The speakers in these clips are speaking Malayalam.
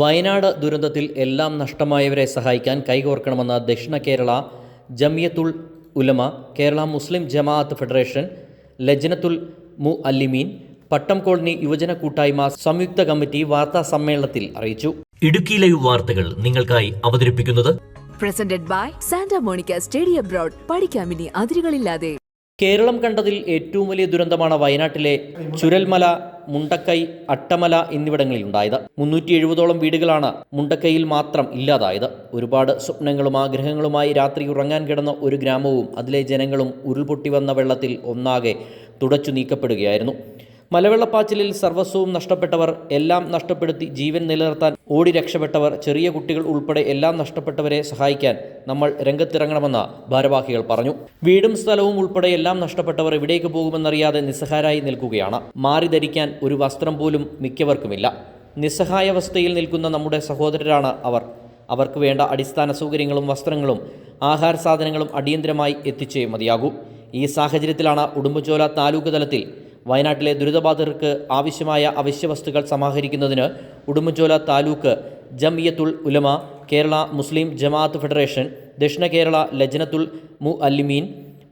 വയനാട് ദുരന്തത്തിൽ എല്ലാം നഷ്ടമായവരെ സഹായിക്കാൻ കൈകോർക്കണമെന്ന ദക്ഷിണ കേരള ജമിയത്തുൽ ഉലമ കേരള മുസ്ലിം ജമാഅത്ത് ഫെഡറേഷൻ ലജ്നത്തുൽ മു അല്ലിമീൻ പട്ടം കോളനി യുവജന കൂട്ടായ്മ സംയുക്ത കമ്മിറ്റി വാർത്താ സമ്മേളനത്തിൽ അറിയിച്ചു. ഇടുക്കി ലൈവ് വാർത്തകൾ നിങ്ങൾക്കായി അവതരിപ്പിക്കുന്നത് presented by Santa Monica stadium പഠിക്കാമിനി അതിരുകളില്ലാതെ. കേരളം കണ്ടതിൽ ഏറ്റവും വലിയ ദുരന്തമാണ് വയനാട്ടിലെ ചുരൽമല മുണ്ടക്കൈ അട്ടമല എന്നിവിടങ്ങളിൽ ഉണ്ടായത്. മുന്നൂറ്റി എഴുപതോളം വീടുകളാണ് മുണ്ടക്കൈയിൽ മാത്രം ഇല്ലാതായത്. ഒരുപാട് സ്വപ്നങ്ങളും ആഗ്രഹങ്ങളുമായി രാത്രി ഉറങ്ങാൻ കിടന്ന ഒരു ഗ്രാമവും അതിലെ ജനങ്ങളും ഉരുൾപൊട്ടി വന്ന വെള്ളത്തിൽ ഒന്നാകെ തുടച്ചു നീക്കപ്പെടുകയായിരുന്നു. മലവെള്ളപ്പാച്ചിലിൽ സർവസ്വവും നഷ്ടപ്പെട്ടവർ എല്ലാം നഷ്ടപ്പെടുത്തി ജീവൻ നിലനിർത്താൻ ഓടി രക്ഷപ്പെട്ടവർ ചെറിയ കുട്ടികൾ ഉൾപ്പെടെ എല്ലാം നഷ്ടപ്പെട്ടവരെ സഹായിക്കാൻ നമ്മൾ രംഗത്തിറങ്ങണമെന്ന് ഭാരവാഹികൾ പറഞ്ഞു. വീടും സ്ഥലവും ഉൾപ്പെടെ എല്ലാം നഷ്ടപ്പെട്ടവർ എവിടേക്ക് പോകുമെന്നറിയാതെ നിസ്സഹാരായി നിൽക്കുകയാണ്. മാറി ധരിക്കാൻ ഒരു വസ്ത്രം പോലും മിക്കവർക്കുമില്ല. നിസ്സഹായാവസ്ഥയിൽ നിൽക്കുന്ന നമ്മുടെ സഹോദരരാണ് അവർ. അവർക്ക് വേണ്ട അടിസ്ഥാന സൗകര്യങ്ങളും വസ്ത്രങ്ങളും ആഹാര സാധനങ്ങളും അടിയന്തരമായി എത്തിച്ചേ മതിയാകൂ. ഈ സാഹചര്യത്തിലാണ് ഉടുമ്പുചോല താലൂക്ക് തലത്തിൽ വയനാട്ടിലെ ദുരിതബാധിതർക്ക് ആവശ്യമായ അവശ്യവസ്തുക്കൾ സമാഹരിക്കുന്നതിന് ഉടുമ്പൻചോല താലൂക്ക് ജംഇയത്തുൽ ഉലമ കേരള മുസ്ലിം ജമാഅത്ത് ഫെഡറേഷൻ ദക്ഷിണ കേരള ലജനത്തുൽ മു അല്ലിമീൻ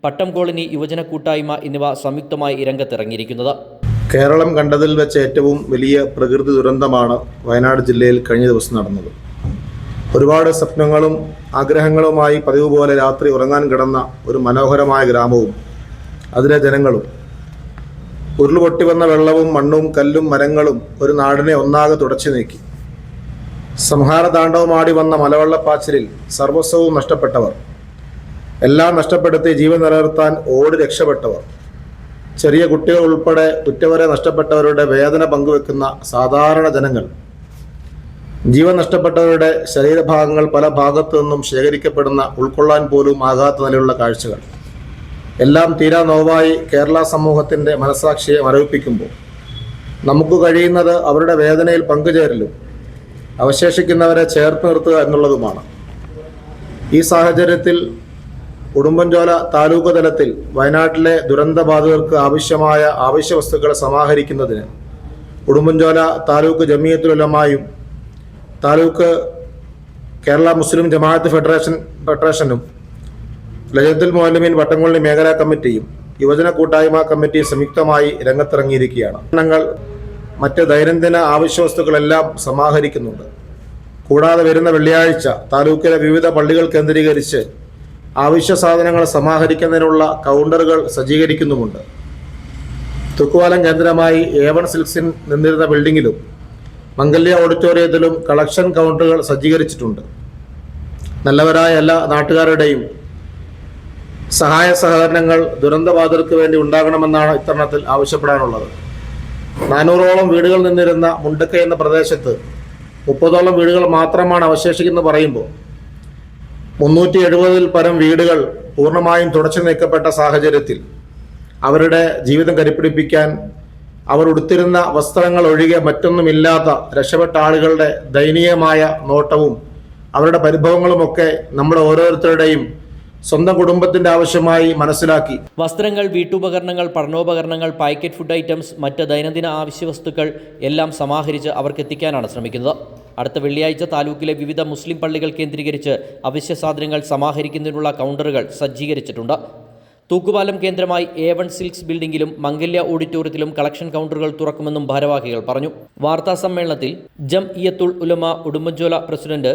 പട്ടം കോളനി യുവജന കൂട്ടായ്മ എന്നിവ സംയുക്തമായി രംഗത്തിറങ്ങിയിരിക്കുന്നത്. കേരളം കണ്ടതിൽ വെച്ച് ഏറ്റവും വലിയ പ്രകൃതി ദുരന്തമാണ് വയനാട് ജില്ലയിൽ കഴിഞ്ഞ ദിവസം നടന്നത്. ഒരുപാട് സ്വപ്നങ്ങളും ആഗ്രഹങ്ങളുമായി പതിവ് പോലെ രാത്രി ഉറങ്ങാൻ കിടന്ന ഒരു മനോഹരമായ ഗ്രാമവും അതിലെ ജനങ്ങളും ഉരുളുപൊട്ടി വന്ന വെള്ളവും മണ്ണും കല്ലും മരങ്ങളും ഒരു നാടിനെ ഒന്നാകെ തുടച്ചു നീക്കി. സംഹാര താണ്ഡവമാടി വന്ന മലവെള്ളപ്പാച്ചിലിൽ സർവസ്വവും നഷ്ടപ്പെട്ടവർ. എല്ലാം നഷ്ടപ്പെടുത്തി ജീവൻ നിലനിർത്താൻ ഓടി രക്ഷപ്പെട്ടവർ. ചെറിയ കുട്ടികൾ ഉൾപ്പെടെ ഉറ്റവരെ നഷ്ടപ്പെട്ടവരുടെ വേദന പങ്കുവെക്കുന്ന സാധാരണ ജനങ്ങൾ. ജീവൻ നഷ്ടപ്പെട്ടവരുടെ ശരീരഭാഗങ്ങൾ പല ഭാഗത്തു നിന്നും ശേഖരിക്കപ്പെടുന്ന ഉൾക്കൊള്ളാൻ പോലും ആകാത്ത നിലയുള്ള കാഴ്ചകൾ. എല്ലാം തീരാ നോവായി കേരള സമൂഹത്തിന്റെ മനസാക്ഷിയെ മരവിപ്പിക്കുമ്പോൾ നമുക്ക് കഴിയുന്നത് അവരുടെ വേദനയിൽ പങ്കുചേരലും അവശേഷിക്കുന്നവരെ ചേർത്ത് നിർത്തുക എന്നുള്ളതുമാണ്. ഈ സാഹചര്യത്തിൽ ഉടുമ്പൻചോല താലൂക്ക് തലത്തിൽ വയനാട്ടിലെ ദുരന്തബാധിതർക്ക് ആവശ്യമായ ആവശ്യ വസ്തുക്കൾ സമാഹരിക്കുന്നതിന് ഉടുമ്പൻചോല താലൂക്ക് ജമീയത്തുലമായും താലൂക്ക് കേരള മുസ്ലിം ജമാഅത്ത് ഫെഡറേഷൻ ഫെഡറേഷനും ലജത്തുൽ മോലമീൻ വട്ടംകൊള്ളി മേഖലാ കമ്മിറ്റിയും യുവജന കൂട്ടായ്മ കമ്മിറ്റിയും സംയുക്തമായി രംഗത്തിറങ്ങിയിരിക്കുകയാണ്. ഞങ്ങൾ മറ്റ് ദൈനംദിന ആവശ്യ വസ്തുക്കളെല്ലാം സമാഹരിക്കുന്നുണ്ട്. കൂടാതെ വരുന്ന വെള്ളിയാഴ്ച താലൂക്കിലെ വിവിധ പള്ളികൾ കേന്ദ്രീകരിച്ച് ആവശ്യ സാധനങ്ങൾ സമാഹരിക്കുന്നതിനുള്ള കൗണ്ടറുകൾ സജ്ജീകരിക്കുന്നുമുണ്ട്. തുക്കുവാലം കേന്ദ്രമായി എ വൺ സിൽക്സിൻ നിന്നിരുന്ന ബിൽഡിങ്ങിലും മംഗല്യ ഓഡിറ്റോറിയത്തിലും കളക്ഷൻ കൗണ്ടറുകൾ സജ്ജീകരിച്ചിട്ടുണ്ട്. നല്ലവരായ എല്ലാ നാട്ടുകാരുടെയും സഹായ സഹകരണങ്ങൾ ദുരന്തബാധിതർക്ക് വേണ്ടി ഉണ്ടാകണമെന്നാണ് ഇത്തരണത്തിൽ ആവശ്യപ്പെടാനുള്ളത്. നാനൂറോളം വീടുകൾ നിന്നിരുന്ന മുണ്ടക്കൈ എന്ന പ്രദേശത്ത് മുപ്പതോളം വീടുകൾ മാത്രമാണ് അവശേഷിക്കുന്നത് പറയുമ്പോൾ മുന്നൂറ്റി എഴുപതിൽ പരം വീടുകൾ പൂർണമായും തുടച്ചു നീക്കപ്പെട്ട സാഹചര്യത്തിൽ അവരുടെ ജീവിതം കരിപ്പിടിപ്പിക്കാൻ അവർ ഉടുത്തിരുന്ന വസ്ത്രങ്ങൾ ഒഴികെ മറ്റൊന്നുമില്ലാത്ത രക്ഷപ്പെട്ട ആളുകളുടെ ദയനീയമായ നോട്ടവും അവരുടെ പരിഭവങ്ങളുമൊക്കെ നമ്മുടെ ഓരോരുത്തരുടെയും സ്വന്തം കുടുംബത്തിന്റെ ആവശ്യമായി മനസ്സിലാക്കി. വസ്ത്രങ്ങൾ വീട്ടുപകരണങ്ങൾ പഠനോപകരണങ്ങൾ പാക്കറ്റ് ഫുഡ് ഐറ്റംസ് മറ്റ് ദൈനംദിന ആവശ്യവസ്തുക്കൾ എല്ലാം സമാഹരിച്ച് അവർക്ക് എത്തിക്കാനാണ് ശ്രമിക്കുന്നത്. അടുത്ത വെള്ളിയാഴ്ച താലൂക്കിലെ വിവിധ മുസ്ലിം പള്ളികൾ കേന്ദ്രീകരിച്ച് അവശ്യ സാധനങ്ങൾ സമാഹരിക്കുന്നതിനുള്ള കൗണ്ടറുകൾ സജ്ജീകരിച്ചിട്ടുണ്ട്. തൂക്കുപാലം കേന്ദ്രമായി എ വൺ സിൽക്സ് ബിൽഡിംഗിലും മംഗല്യ ഓഡിറ്റോറിയത്തിലും കളക്ഷൻ കൗണ്ടറുകൾ തുറക്കുമെന്നും ഭാരവാഹികൾ പറഞ്ഞു. വാർത്താ സമ്മേളനത്തിൽ Jamiyyathul Ulama Udumbanchola president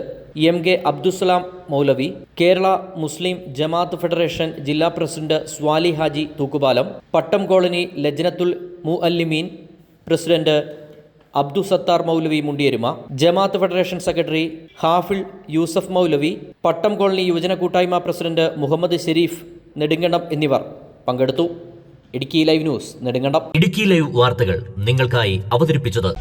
M K Abdussalam Moulavi Kerala Muslim Jamaath federation ജില്ലാ president Swali Haji Thookkupalam Pattam colony Lajnathul Muallimeen president Abdu Sathar Moulavi Mundiyeruma Jamaath federation secretary Hafiz Yusuf Moulavi Pattam colony യുവജന കൂട്ടായ്മ പ്രസിഡന്റ് മുഹമ്മദ് ഷെരീഫ് നെടുങ്കണ്ടം എന്നിവർ പങ്കെടുത്തു. Idukki live news Nedumkandam. Idukki live വാർത്തകൾ നിങ്ങൾക്കായി അവതരിപ്പിച്ചത്